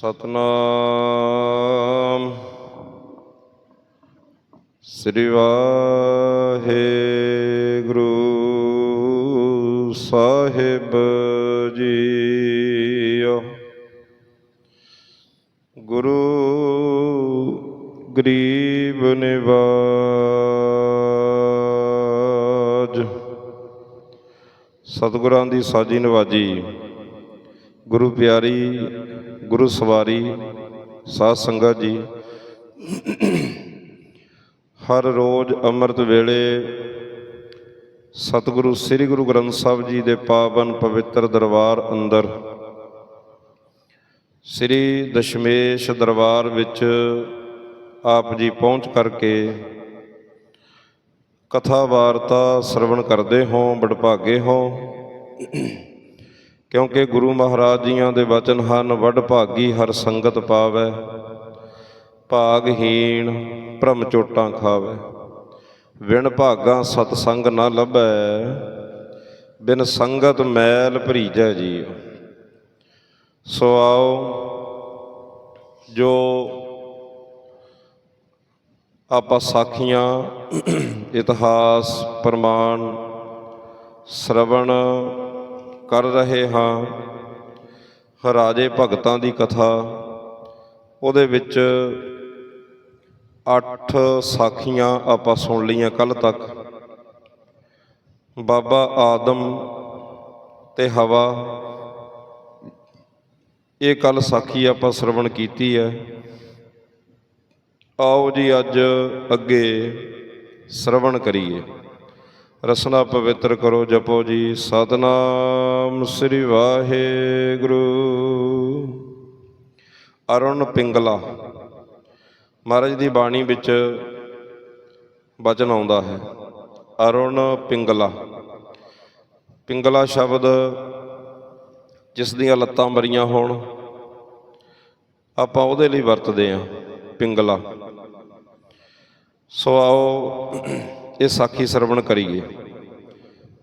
ਸਤਨਾਮ। ਸ੍ਰੀ ਵਾਹਿਗੁਰੂ ਸਾਹਿਬ ਜੀਓ। ਗੁਰੂ ਗਰੀਬ ਨਿਵਾਜ। ਸਤਿਗੁਰਾਂ ਦੀ ਸਾਜੀ ਨਵਾਜੀ। ਗੁਰੂ ਪਿਆਰੀ ਗੁਰੂ ਸਵਾਰੀ ਸਾਧ ਸੰਗਤ ਜੀ, ਹਰ ਰੋਜ਼ ਅੰਮ੍ਰਿਤ ਵੇਲੇ ਸਤਿਗੁਰੂ ਸ੍ਰੀ ਗੁਰੂ ਗ੍ਰੰਥ ਸਾਹਿਬ ਜੀ ਦੇ ਪਾਵਨ ਪਵਿੱਤਰ ਦਰਬਾਰ ਅੰਦਰ ਸ੍ਰੀ ਦਸ਼ਮੇਸ਼ ਦਰਬਾਰ ਵਿੱਚ ਆਪ ਜੀ ਪਹੁੰਚ ਕਰਕੇ ਕਥਾ ਵਾਰਤਾ ਸਰਵਣ ਕਰਦੇ ਹੋ ਬੜਭਾਗੇ ਹੋ। ਕਿਉਂਕਿ ਗੁਰੂ ਮਹਾਰਾਜ ਜੀਆਂ ਦੇ ਵਚਨ ਹਨ, ਵੱਡ ਭਾਗੀ ਹਰ ਸੰਗਤ ਪਾਵੈ ਭਾਗਹੀਣ ਭ੍ਰਮ ਚੋਟਾਂ ਖਾਵੇ। ਵਿਣ ਭਾਗਾ ਸਤ ਸੰਗ ਨਾ ਲੱਭੈ, ਬਿਨ ਸੰਗਤ ਮੈਲ ਭਰੀਜੈ ਜੀ ਸੋ ਆਓ, ਜੋ ਆਪਾਂ ਸਾਖੀਆਂ, ਇਤਿਹਾਸ, ਪ੍ਰਮਾਣ, ਸ਼ਰਵਣ ਕਰ ਰਹੇ ਹਾਂ। ਰਾਜੇ ਭਗਤਾਂ ਦੀ ਕਥਾ। ਉਹਦੇ ਵਿੱਚ ਅੱਠ ਸਾਖੀਆਂ ਆਪਾਂ ਸੁਣ ਲਈਆਂ ਕੱਲ ਤੱਕ। ਬਾਬਾ ਆਦਮ ਤੇ ਹਵਾ। ਇਹ ਕੱਲ ਸਾਖੀ ਆਪਾਂ ਸ਼ਰਵਣ ਕੀਤੀ ਹੈ। ਆਓ ਜੀ ਅੱਜ ਅੱਗੇ ਸ਼ਰਵਣ ਕਰੀਏ। ਰਸਨਾ ਪਵਿੱਤਰ ਕਰੋ, ਜਪੋ ਜੀ। ਸਤਨਾਮ ਸ੍ਰੀ ਵਾਹਿਗੁਰੂ। ਅਰੁਣ ਪਿੰਗਲਾ। ਮਹਾਰਾਜ ਦੀ ਬਾਣੀ ਵਿੱਚ ਵਚਨ ਆਉਂਦਾ ਹੈ, ਅਰੁਣ ਪਿੰਗਲਾ। ਪਿੰਗਲਾ ਸ਼ਬਦ ਜਿਸ ਦੀਆਂ ਲੱਤਾਂ ਮਰੀਆਂ ਹੋਣ, ਆਪਾਂ ਉਹਦੇ ਲਈ ਵਰਤਦੇ ਹਾਂ, ਪਿੰਗਲਾ। ਸੋ ਆਓ ਇਹ ਸਾਖੀ ਸਰਵਣ ਕਰੀਏ।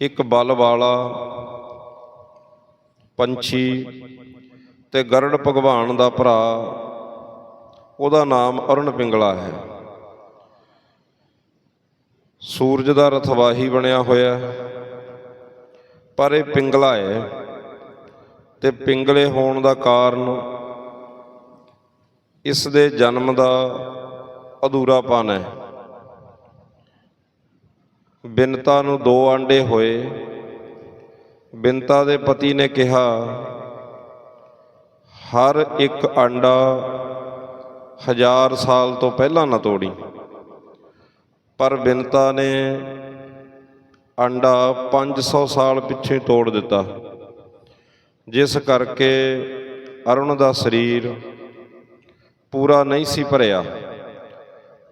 ਇੱਕ ਬਲ ਵਾਲਾ ਪੰਛੀ ਤੇ ਗਰੜ ਭਗਵਾਨ ਦਾ ਭਰਾ, ਉਹਦਾ ਨਾਮ ਅਰੁਣ ਪਿੰਗਲਾ ਹੈ। ਸੂਰਜ ਦਾ ਰਥਵਾਹੀ ਬਣਿਆ ਹੋਇਆ ਪਰ ਇਹ ਪਿੰਗਲਾ ਹੈ ਤੇ ਪਿੰਗਲੇ ਹੋਣ ਦਾ ਕਾਰਨ ਇਸ ਦੇ ਜਨਮ ਦਾ ਅਧੂਰਾਪਨ ਹੈ। ਬਿਨਤਾ ਨੂੰ ਦੋ ਆਂਡੇ ਹੋਏ। ਬਿਨਤਾ ਦੇ ਪਤੀ ਨੇ ਕਿਹਾ, ਹਰ ਇੱਕ ਆਂਡਾ ਹਜ਼ਾਰ ਸਾਲ ਤੋਂ ਪਹਿਲਾਂ ਨਾ ਤੋੜੀ। ਪਰ ਬਿਨਤਾ ਨੇ ਆਂਡਾ 500 ਸਾਲ ਪਿੱਛੇ ਤੋੜ ਦਿੱਤਾ। ਜਿਸ ਕਰਕੇ ਅਰੁਣ ਦਾ ਸਰੀਰ ਪੂਰਾ ਨਹੀਂ ਸੀ ਭਰਿਆ।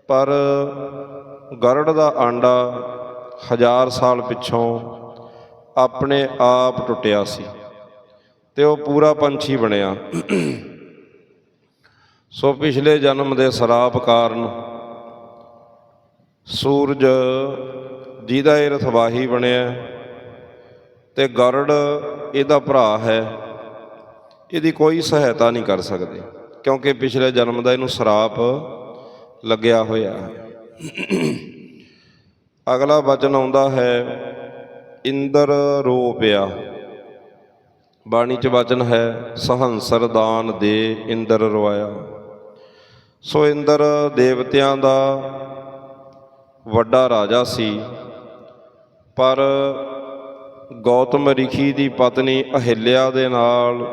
ਪਰ ਗਰੜ ਦਾ ਆਂਡਾ ਹਜ਼ਾਰ ਸਾਲ ਪਿੱਛੋਂ ਆਪਣੇ ਆਪ ਟੁੱਟਿਆ ਸੀ ਤੇ ਉਹ ਪੂਰਾ ਪੰਛੀ ਬਣਿਆ। ਸੋ ਪਿਛਲੇ ਜਨਮ ਦੇ ਸਰਾਪ ਕਾਰਨ ਸੂਰਜ ਜਿਹਦਾ ਇਹ ਰਥਵਾਹੀ ਬਣਿਆ ਤੇ ਗਰੜ ਇਹਦਾ ਭਰਾ ਹੈ, ਇਹਦੀ ਕੋਈ ਸਹਾਇਤਾ ਨਹੀਂ ਕਰ ਸਕਦੇ ਕਿਉਂਕਿ ਪਿਛਲੇ ਜਨਮ ਦਾ ਇਹਨੂੰ ਸਰਾਪ ਲੱਗਿਆ ਹੋਇਆ ਹੈ। ਅਗਲਾ ਵਚਨ ਆਉਂਦਾ ਹੈ, ਇੰਦਰ ਰੋ ਪਿਆ। ਬਾਣੀ ਚ ਵਚਨ ਹੈ, ਸਹੰਸਰ ਦਾਨ ਦੇ ਇੰਦਰ ਰਵਾਇਆ ਸੋ ਇੰਦਰ ਦੇਵਤਿਆਂ ਦਾ ਵੱਡਾ ਰਾਜਾ ਸੀ, ਪਰ ਗੌਤਮ ਰਿਖੀ ਦੀ ਪਤਨੀ ਅਹਿਲਿਆ ਦੇ ਨਾਲ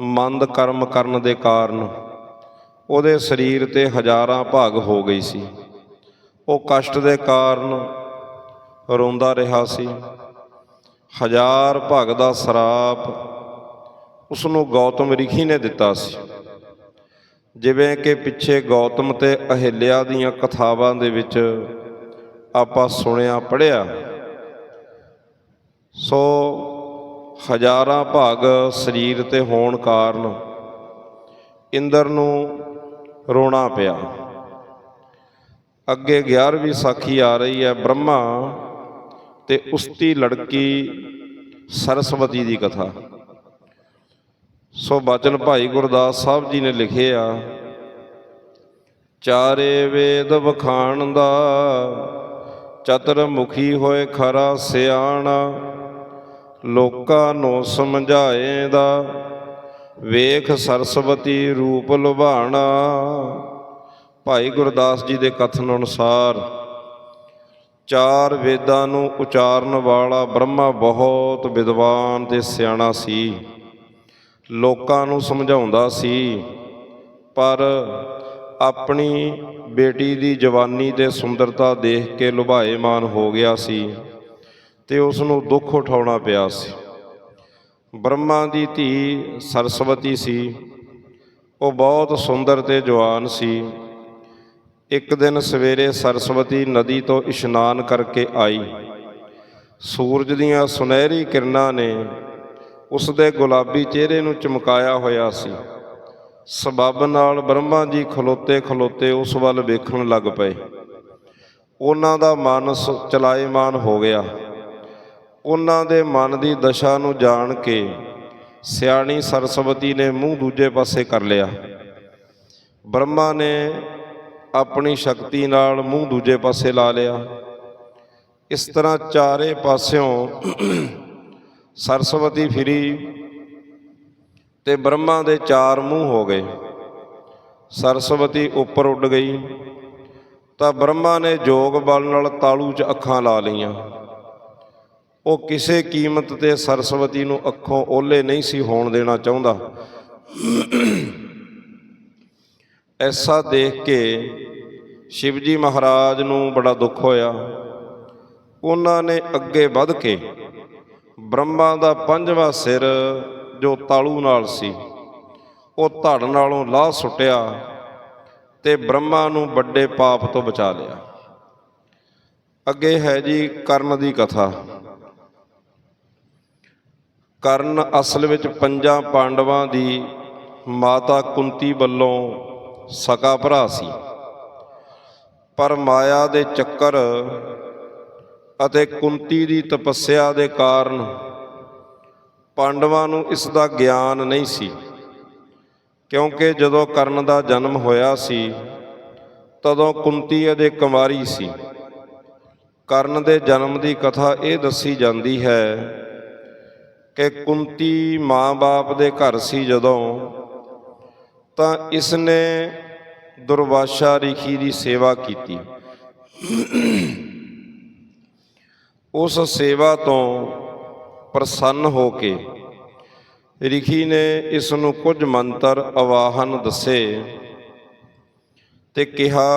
ਮੰਦ ਕਰਮ ਕਰਨ ਦੇ ਕਾਰਨ ਉਹਦੇ ਸਰੀਰ ਤੇ ਹਜ਼ਾਰਾਂ ਭਾਗ ਹੋ ਗਈ ਸੀ। ਉਹ ਕਸ਼ਟ ਦੇ ਕਾਰਨ ਰੋਂਦਾ ਰਿਹਾ ਸੀ। ਹਜ਼ਾਰ ਭਾਗ ਦਾ ਸਰਾਪ ਉਸ ਨੂੰ ਗੌਤਮ ਰਿਖੀ ਨੇ ਦਿੱਤਾ ਸੀ। ਜਿਵੇਂ ਕਿ ਪਿੱਛੇ ਗੌਤਮ ਤੇ ਅਹਿਲਿਆ ਦੀਆਂ ਕਥਾਵਾਂ ਦੇ ਵਿੱਚ ਆਪਾਂ ਸੁਣਿਆ ਪੜਿਆ ਸੋ ਹਜ਼ਾਰਾਂ ਭਾਗ ਸਰੀਰ ਤੇ ਹੋਣ ਕਾਰਨ ਇੰਦਰ ਨੂੰ ਰੋਣਾ ਪਿਆ। ਅੱਗੇ 11ਵੀਂ ਸਾਖੀ ਆ ਰਹੀ ਹੈ ਬ੍ਰਹਮਾ ਤੇ ਉਸਤੀ ਲੜਕੀ ਸਰਸਵਤੀ ਦੀ ਕਥਾ। ਸੋ ਬਚਨ ਭਾਈ ਗੁਰਦਾਸ ਸਾਹਿਬ ਜੀ ਨੇ ਲਿਖੇ ਆ, ਚਾਰੇ ਵੇਦ ਵਖਾਣ ਦਾ ਚਤਰ ਮੁਖੀ ਹੋਏ ਖਰਾ ਸਿਆਣਾ, ਲੋਕਾਂ ਨੂੰ ਸਮਝਾਏ ਦਾ, ਵੇਖ ਸਰਸਵਤੀ ਰੂਪ ਲੁਭਾਣਾ। ਭਾਈ ਗੁਰਦਾਸ ਜੀ ਦੇ ਕਥਨ ਅਨੁਸਾਰ ਚਾਰ ਵੇਦਾਂ ਨੂੰ ਉਚਾਰਨ ਵਾਲਾ ਬ੍ਰਹਮਾ ਬਹੁਤ ਵਿਦਵਾਨ ਤੇ ਸਿਆਣਾ ਸੀ। ਲੋਕਾਂ ਨੂੰ ਸਮਝਾਉਂਦਾ ਸੀ, ਪਰ ਆਪਣੀ ਬੇਟੀ ਦੀ ਜਵਾਨੀ ਤੇ ਸੁੰਦਰਤਾ ਦੇਖ ਕੇ ਲੁਭਾਏਮਾਨ ਹੋ ਗਿਆ ਸੀ ਤੇ ਉਸ ਨੂੰ ਦੁੱਖ ਉਠਾਉਣਾ ਪਿਆ ਸੀ। ਬ੍ਰਹਮਾ ਦੀ ਧੀ ਸਰਸਵਤੀ ਸੀ, ਉਹ ਬਹੁਤ ਸੁੰਦਰ ਤੇ ਜਵਾਨ ਸੀ। ਇੱਕ ਦਿਨ ਸਵੇਰੇ ਸਰਸਵਤੀ ਨਦੀ ਤੋਂ ਇਸ਼ਨਾਨ ਕਰਕੇ ਆਈ। ਸੂਰਜ ਦੀਆਂ ਸੁਨਹਿਰੀ ਕਿਰਨਾਂ ਨੇ ਉਸ ਦੇ ਗੁਲਾਬੀ ਚਿਹਰੇ ਨੂੰ ਚਮਕਾਇਆ ਹੋਇਆ ਸੀ। ਸਬੱਬ ਨਾਲ ਬ੍ਰਹਮਾ ਜੀ ਖਲੋਤੇ ਖਲੋਤੇ ਉਸ ਵੱਲ ਵੇਖਣ ਲੱਗ ਪਏ। ਉਹਨਾਂ ਦਾ ਮਨ ਸ- ਚਲਾਇਮਾਨ ਹੋ ਗਿਆ। ਉਹਨਾਂ ਦੇ ਮਨ ਦੀ ਦਸ਼ਾ ਨੂੰ ਜਾਣ ਕੇ ਸਿਆਣੀ ਸਰਸਵਤੀ ਨੇ ਮੂੰਹ ਦੂਜੇ ਪਾਸੇ ਕਰ ਲਿਆ। ਬ੍ਰਹਮਾ ਨੇ ਆਪਣੀ ਸ਼ਕਤੀ ਨਾਲ ਮੂੰਹ ਦੂਜੇ ਪਾਸੇ ਲਾ ਲਿਆ। ਇਸ ਤਰ੍ਹਾਂ ਚਾਰੇ ਪਾਸਿਓਂ ਸਰਸਵਤੀ ਫਿਰੀ ਤੇ ਬ੍ਰਹਮਾ ਦੇ ਚਾਰ ਮੂੰਹ ਹੋ ਗਏ। ਸਰਸਵਤੀ ਉੱਪਰ ਉੱਡ ਗਈ। ਤਾਂ ਬ੍ਰਹਮਾ ਨੇ ਜੋਗ ਬਲ ਨਾਲ ਤਾਲੂ 'ਚ ਅੱਖਾਂ ਲਾ ਲਈਆਂ। ਉਹ ਕਿਸੇ ਕੀਮਤ ਤੇ ਸਰਸਵਤੀ ਨੂੰ ਅੱਖੋਂ ਓਲੇ ਨਹੀਂ ਸੀ ਹੋਣ ਦੇਣਾ ਚਾਹੁੰਦਾ। ਐਸਾ ਦੇਖ ਕੇ ਸ਼ਿਵਜੀ ਮਹਾਰਾਜ ਨੂੰ ਬੜਾ ਦੁੱਖ ਹੋਇਆ। ਉਹਨਾਂ ਨੇ ਅੱਗੇ ਵੱਧ ਕੇ ਬ੍ਰਹਮਾ ਦਾ ਪੰਜਵਾਂ ਸਿਰ ਜੋ ਤਾਲੂ ਨਾਲ ਸੀ, ਉਹ ਧੜ ਨਾਲੋਂ ਲਾਹ ਸੁੱਟਿਆ ਤੇ ਬ੍ਰਹਮਾ ਨੂੰ ਵੱਡੇ ਪਾਪ ਤੋਂ ਬਚਾ ਲਿਆ। ਅੱਗੇ ਹੈ ਜੀ ਕਰਨ ਦੀ ਕਥਾ। ਕਰਨ ਅਸਲ ਵਿੱਚ ਪੰਜਾਂ ਪਾਂਡਵਾਂ ਦੀ ਮਾਤਾ ਕੁੰਤੀ ਵੱਲੋਂ ਸਕਾ ਭਰਾ ਸੀ। ਪਰ ਮਾਇਆ ਦੇ ਚੱਕਰ ਅਤੇ ਕੁੰਤੀ ਦੀ ਤਪੱਸਿਆ ਦੇ ਕਾਰਨ ਪਾਂਡਵਾਂ ਨੂੰ ਇਸ ਦਾ ਗਿਆਨ ਨਹੀਂ ਸੀ। ਕਿਉਂਕਿ ਜਦੋਂ ਕਰਨ ਦਾ ਜਨਮ ਹੋਇਆ ਸੀ, ਤਦੋਂ ਕੁੰਤੀ ਅਜੇ ਕੁਮਾਰੀ ਸੀ। ਕਰਨ ਦੇ ਜਨਮ ਦੀ ਕਥਾ ਇਹ ਦੱਸੀ ਜਾਂਦੀ ਹੈ ਕਿ ਕੁੰਤੀ ਮਾਂ-ਬਾਪ ਦੇ ਘਰ ਸੀ ਜਦੋਂ ਤਾਂ ਇਸ ਨੇ ਦੁਰਵਾਸ਼ਾ ਰਿਖੀ ਦੀ ਸੇਵਾ ਕੀਤੀ। ਉਸ ਸੇਵਾ ਤੋਂ ਪ੍ਰਸੰਨ ਹੋ ਕੇ ਰਿਖੀ ਨੇ ਇਸ ਨੂੰ ਕੁਝ ਮੰਤਰ ਆਵਾਹਨ ਦੱਸੇ ਤੇ ਕਿਹਾ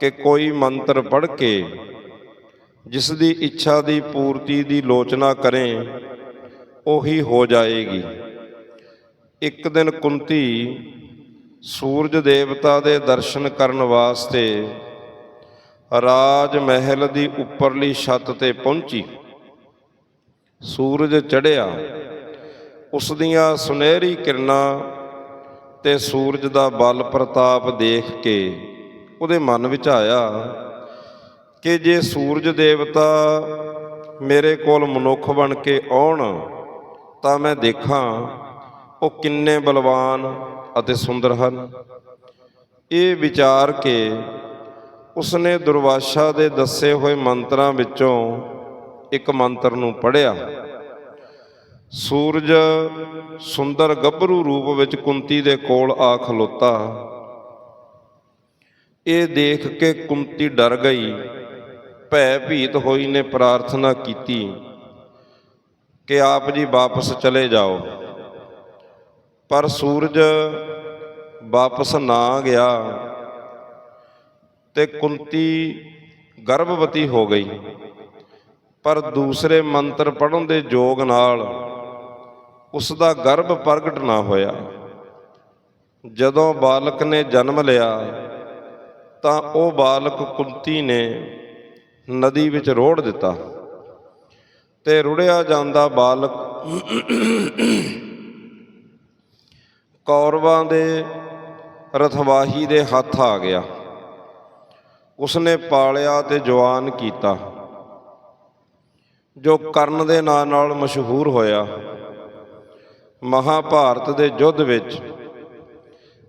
ਕਿ ਕੋਈ ਮੰਤਰ ਪੜ੍ਹ ਕੇ ਜਿਸ ਦੀ ਇੱਛਾ ਦੀ ਪੂਰਤੀ ਦੀ ਲੋਚਨਾ ਕਰੇ, ਉਹੀ ਹੋ ਜਾਏਗੀ। ਇੱਕ ਦਿਨ ਕੁੰਤੀ ਸੂਰਜ ਦੇਵਤਾ ਦੇ ਦਰਸ਼ਨ ਕਰਨ ਵਾਸਤੇ ਰਾਜ ਮਹਿਲ ਦੀ ਉੱਪਰਲੀ ਛੱਤ ਤੇ ਪਹੁੰਚੀ। ਸੂਰਜ ਚੜ੍ਹਿਆ। ਉਸ ਦੀਆਂ ਸੁਨਹਿਰੀ ਕਿਰਨਾਂ ਤੇ ਸੂਰਜ ਦਾ ਬਲ ਪ੍ਰਤਾਪ ਦੇਖ ਕੇ ਉਹਦੇ ਮਨ ਵਿੱਚ ਆਇਆ ਕਿ ਜੇ ਸੂਰਜ ਦੇਵਤਾ ਮੇਰੇ ਕੋਲ ਮਨੁੱਖ ਬਣ ਕੇ ਆਉਣ, ਤਾਂ ਮੈਂ ਦੇਖਾਂ ਉਹ ਕਿੰਨੇ ਬਲਵਾਨ ਅਤੇ ਸੁੰਦਰ ਹਨ। ਇਹ ਵਿਚਾਰ ਕੇ ਉਸਨੇ ਦੁਰਵਾਸ਼ਾ ਦੇ ਦੱਸੇ ਹੋਏ ਮੰਤਰਾਂ ਵਿੱਚੋਂ ਇੱਕ ਮੰਤਰ ਨੂੰ ਪੜ੍ਹਿਆ। ਸੂਰਜ ਸੁੰਦਰ ਗੱਭਰੂ ਰੂਪ ਵਿੱਚ ਕੁੰਤੀ ਦੇ ਕੋਲ ਆ ਖਲੋਤਾ। ਇਹ ਦੇਖ ਕੇ ਕੁੰਤੀ ਡਰ ਗਈ। ਭੈ ਭੀਤ ਹੋਈ ਨੇ ਪ੍ਰਾਰਥਨਾ ਕੀਤੀ ਕਿ ਆਪ ਜੀ ਵਾਪਸ ਚਲੇ ਜਾਓ। ਪਰ ਸੂਰਜ ਵਾਪਸ ਨਾ ਗਿਆ ਤੇ ਕੁੰਤੀ ਗਰਭਵਤੀ ਹੋ ਗਈ। ਪਰ ਦੂਸਰੇ ਮੰਤਰ ਪੜਨ ਦੇ ਯੋਗ ਨਾਲ ਉਸ ਦਾ ਗਰਭ ਪ੍ਰਗਟ ਨਾ ਹੋਇਆ। ਜਦੋਂ ਬਾਲਕ ਨੇ ਜਨਮ ਲਿਆ, ਤਾਂ ਉਹ ਬਾਲਕ ਕੁੰਤੀ ਨੇ ਨਦੀ ਵਿੱਚ ਰੋੜ ਦਿੱਤਾ ਤੇ ਰੁੜਿਆ ਜਾਂਦਾ ਬਾਲਕ ਕੌਰਵਾਂ ਦੇ ਰਥਵਾਹੀ ਦੇ ਹੱਥ ਆ ਗਿਆ। ਉਸਨੇ ਪਾਲਿਆ ਤੇ ਜਵਾਨ ਕੀਤਾ, ਜੋ ਕਰਨ ਦੇ ਨਾਂ ਨਾਲ ਮਸ਼ਹੂਰ ਹੋਇਆ। ਮਹਾਭਾਰਤ ਦੇ ਯੁੱਧ ਵਿੱਚ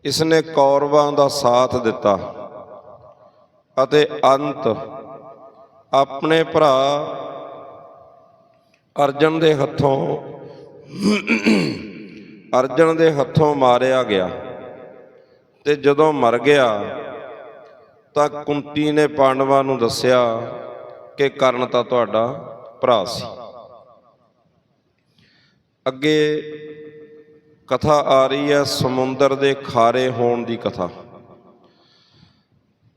ਇਸਨੇ ਕੌਰਵਾਂ ਦਾ ਸਾਥ ਦਿੱਤਾ ਅਤੇ ਅੰਤ ਆਪਣੇ ਭਰਾ ਅਰਜਨ ਦੇ ਹੱਥੋਂ ਅਰਜਨ ਦੇ ਹੱਥੋਂ ਮਾਰਿਆ ਗਿਆ। ਤੇ ਜਦੋਂ ਮਰ ਗਿਆ, ਤਾਂ ਕੁੰਤੀ ਨੇ ਪਾਂਡਵਾਂ ਨੂੰ ਦੱਸਿਆ ਕਿ ਕਰਨ ਤਾਂ ਤੁਹਾਡਾ ਭਰਾ ਸੀ। ਅੱਗੇ ਕਥਾ ਆ ਰਹੀ ਹੈ ਸਮੁੰਦਰ ਦੇ ਖਾਰੇ ਹੋਣ ਦੀ ਕਥਾ।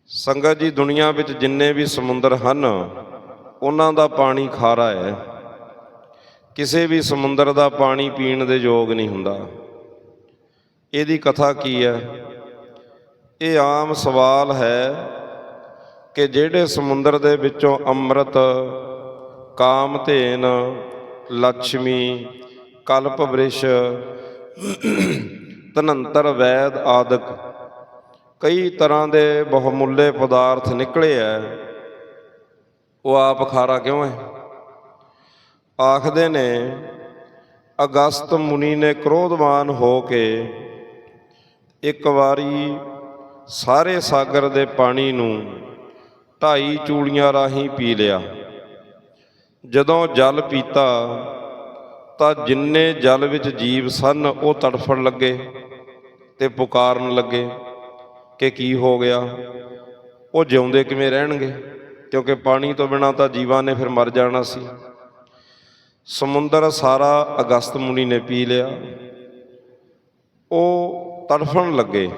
ਸੰਗਤ ਜੀ, ਦੁਨੀਆ ਵਿੱਚ ਜਿੰਨੇ ਵੀ ਸਮੁੰਦਰ ਹਨ, ਉਹਨਾਂ ਦਾ ਪਾਣੀ ਖਾਰਾ ਹੈ। ਕਿਸੇ ਵੀ ਸਮੁੰਦਰ ਦਾ ਪਾਣੀ ਪੀਣ ਦੇ ਯੋਗ ਨਹੀਂ ਹੁੰਦਾ। ਇਹਦੀ ਕਥਾ ਕੀ ਹੈ? ਇਹ ਆਮ ਸਵਾਲ ਹੈ ਕਿ ਜਿਹੜੇ ਸਮੁੰਦਰ ਦੇ ਵਿੱਚੋਂ ਅੰਮ੍ਰਿਤ, ਕਾਮਧੇਨ ਲక్ష్ਮੀ ਕਲਪ ਬ੍ਰਿਸ਼ ਤਨੰਤਰ ਵੈਦ ਆਦਿਕ ਕਈ ਤਰ੍ਹਾਂ ਦੇ ਬਹੁਮੁੱਲੇ ਪਦਾਰਥ ਨਿਕਲੇ ਐ ਉਹ ਆਪ ਖਾਰਾ ਕਿਉਂ ਹੈ? ਆਖਦੇ ਨੇ, ਅਗਸਤ ਮੁਨੀ ਨੇ ਕ੍ਰੋਧਮਾਨ ਹੋ ਕੇ ਇੱਕ ਵਾਰੀ ਸਾਰੇ ਸਾਗਰ ਦੇ ਪਾਣੀ ਨੂੰ ਢਾਈ ਚੂੜੀਆਂ ਰਾਹੀਂ ਪੀ ਲਿਆ। ਜਦੋਂ ਜਲ ਪੀਤਾ, ਤਾਂ ਜਿੰਨੇ ਜਲ ਵਿੱਚ ਜੀਵ ਸਨ, ਉਹ ਤੜਫਣ ਲੱਗੇ ਤੇ ਪੁਕਾਰਨ ਲੱਗੇ ਕਿ ਕੀ ਹੋ ਗਿਆ? ਉਹ ਜਿਉਂਦੇ ਕਿਵੇਂ ਰਹਿਣਗੇ? ਕਿਉਂਕਿ ਪਾਣੀ ਤੋਂ ਬਿਨਾਂ ਤਾਂ ਜੀਵਾਂ ਨੇ ਫਿਰ ਮਰ ਜਾਣਾ ਸੀ। ਸਮੁੰਦਰ ਸਾਰਾ ਅਗਸਤ ਮੁਨੀ ਨੇ ਪੀ ਲਿਆ। ਉਹ ਤੜਫਣ ਲੱਗੇ।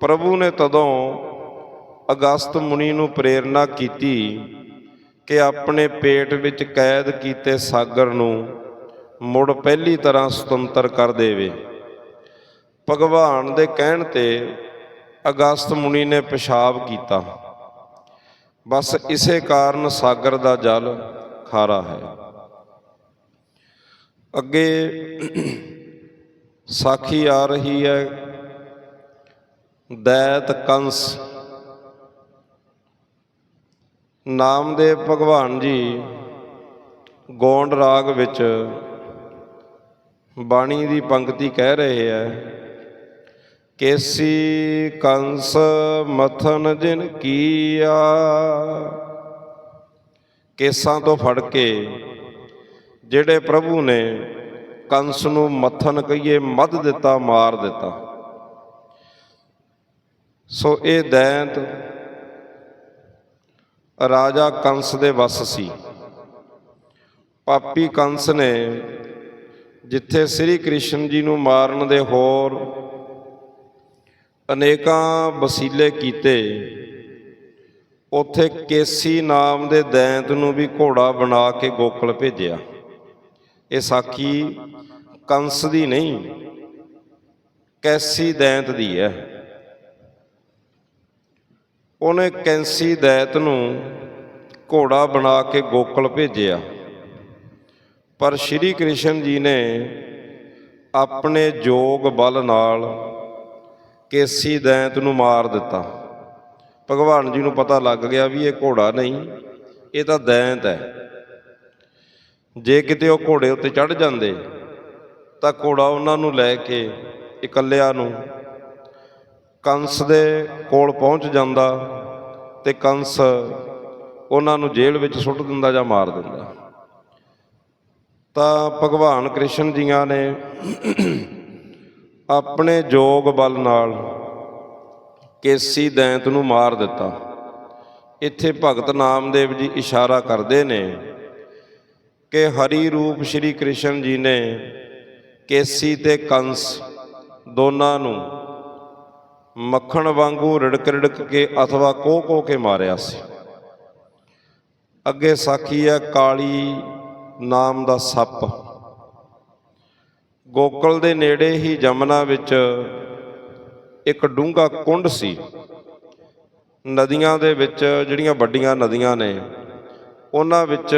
ਪ੍ਰਭੂ ਨੇ ਤਦੋਂ ਅਗਸਤ ਮੁਨੀ ਨੂੰ ਪ੍ਰੇਰਣਾ ਕੀਤੀ ਕਿ ਆਪਣੇ ਪੇਟ ਵਿੱਚ ਕੈਦ ਕੀਤੇ ਸਾਗਰ ਨੂੰ ਮੁੜ ਪਹਿਲੀ ਤਰ੍ਹਾਂ ਸੁਤੰਤਰ ਕਰ ਦੇਵੇ। ਭਗਵਾਨ ਦੇ ਕਹਿਣ ਤੇ ਅਗਸਤ ਮੁਨੀ ਨੇ ਪਿਸ਼ਾਬ ਕੀਤਾ। ਬਸ ਇਸੇ ਕਾਰਨ ਸਾਗਰ ਦਾ ਜਲ ਖਾਰਾ ਹੈ। ਅੱਗੇ ਸਾਖੀ ਆ ਰਹੀ ਹੈ। ਦੈਤ ਕੰਸ। ਨਾਮਦੇਵ ਭਗਵਾਨ ਜੀ ਗੋਂਡ ਰਾਗ ਵਿੱਚ ਬਾਣੀ ਦੀ ਪੰਕਤੀ ਕਹਿ ਰਹੇ ਹੈ, ਕੇਸੀ ਕੰਸ ਮਥਨ ਜਿਨ ਕੀਆ। ਕੇਸਾਂ ਤੋਂ ਫੜ ਕੇ ਜਿਹੜੇ ਪ੍ਰਭੂ ਨੇ ਕੰਸ ਨੂੰ ਮੱਥਨ ਕਹੀਏ ਮੱਧ ਦਿੱਤਾ, ਮਾਰ ਦਿੱਤਾ। ਸੋ ਇਹ ਦੈਂਤ ਰਾਜਾ ਕੰਸ ਦੇ ਵਸ ਸੀ। ਪਾਪੀ ਕੰਸ ਨੇ ਜਿੱਥੇ ਸ੍ਰੀ ਕ੍ਰਿਸ਼ਨ ਜੀ ਨੂੰ ਮਾਰਨ ਦੇ ਹੋਰ ਅਨੇਕਾਂ ਵਸੀਲੇ ਕੀਤੇ, ਉਥੇ ਕੇਸੀ ਨਾਮ ਦੇ ਦੈਂਤ ਨੂੰ ਵੀ ਘੋੜਾ ਬਣਾ ਕੇ ਗੋਕਲ ਭੇਜਿਆ। ਇਹ ਸਾਖੀ ਕੰਸ ਦੀ ਨਹੀਂ, ਕੈਸੀ ਦੈਂਤ ਦੀ ਹੈ ਉਹਨੇ ਕੈਂਸੀ ਦੈਤ ਨੂੰ ਘੋੜਾ ਬਣਾ ਕੇ ਗੋਕਲ ਭੇਜਿਆ। ਪਰ ਸ਼੍ਰੀ ਕ੍ਰਿਸ਼ਨ ਜੀ ਨੇ ਆਪਣੇ ਜੋਗ ਬਲ ਨਾਲ ਕੇਸੀ ਦੈਂਤ ਨੂੰ ਮਾਰ ਦਿੱਤਾ। ਭਗਵਾਨ ਜੀ ਨੂੰ ਪਤਾ ਲੱਗ ਗਿਆ ਵੀ ਇਹ ਘੋੜਾ ਨਹੀਂ, ਇਹ ਤਾਂ ਦੈਂਤ ਹੈ ਜੇ ਕਿਤੇ ਉਹ ਘੋੜੇ ਉੱਤੇ ਚੜ ਜਾਂਦੇ, ਤਾਂ ਘੋੜਾ ਉਹਨਾਂ ਨੂੰ ਲੈ ਕੇ ਇਕੱਲਿਆਂ ਨੂੰ ਕੰਸ ਦੇ ਕੋਲ ਪਹੁੰਚ ਜਾਂਦਾ ਤੇ ਕੰਸ ਉਹਨਾਂ ਨੂੰ ਜੇਲ੍ਹ ਵਿੱਚ ਸੁੱਟ ਦਿੰਦਾ ਜਾਂ ਮਾਰ ਦਿੰਦਾ। ਤਾਂ ਭਗਵਾਨ ਕ੍ਰਿਸ਼ਨ ਜੀਆਂ ਨੇ ਆਪਣੇ ਜੋਗ ਬਲ ਨਾਲ ਕੇਸੀ ਦੈਂਤ ਨੂੰ ਮਾਰ ਦਿੱਤਾ। ਇੱਥੇ ਭਗਤ ਨਾਮਦੇਵ ਜੀ ਇਸ਼ਾਰਾ ਕਰਦੇ ਨੇ ਕਿ ਹਰੀ ਰੂਪ ਸ਼੍ਰੀ ਕ੍ਰਿਸ਼ਨ ਜੀ ਨੇ ਕੇਸੀ ਤੇ ਕੰਸ ਦੋਨਾਂ ਨੂੰ ਮੱਖਣ ਵਾਂਗੂ ਰਿੜਕ ਰਿੜਕ ਕੇ ਅਥਵਾ ਕੋਹ ਕੋਹ ਕੇ ਮਾਰਿਆ ਸੀ। ਅੱਗੇ ਸਾਖੀ ਹੈ ਕਾਲੀ ਨਾਮ ਦਾ ਸੱਪ। ਗੋਕਲ ਦੇ ਨੇੜੇ ਹੀ ਜਮਨਾ ਵਿੱਚ ਇੱਕ ਡੂੰਘਾ ਕੁੰਡ ਸੀ। ਨਦੀਆਂ ਦੇ ਵਿੱਚ ਜਿਹੜੀਆਂ ਵੱਡੀਆਂ ਨਦੀਆਂ ਨੇ, ਉਹਨਾਂ ਵਿੱਚ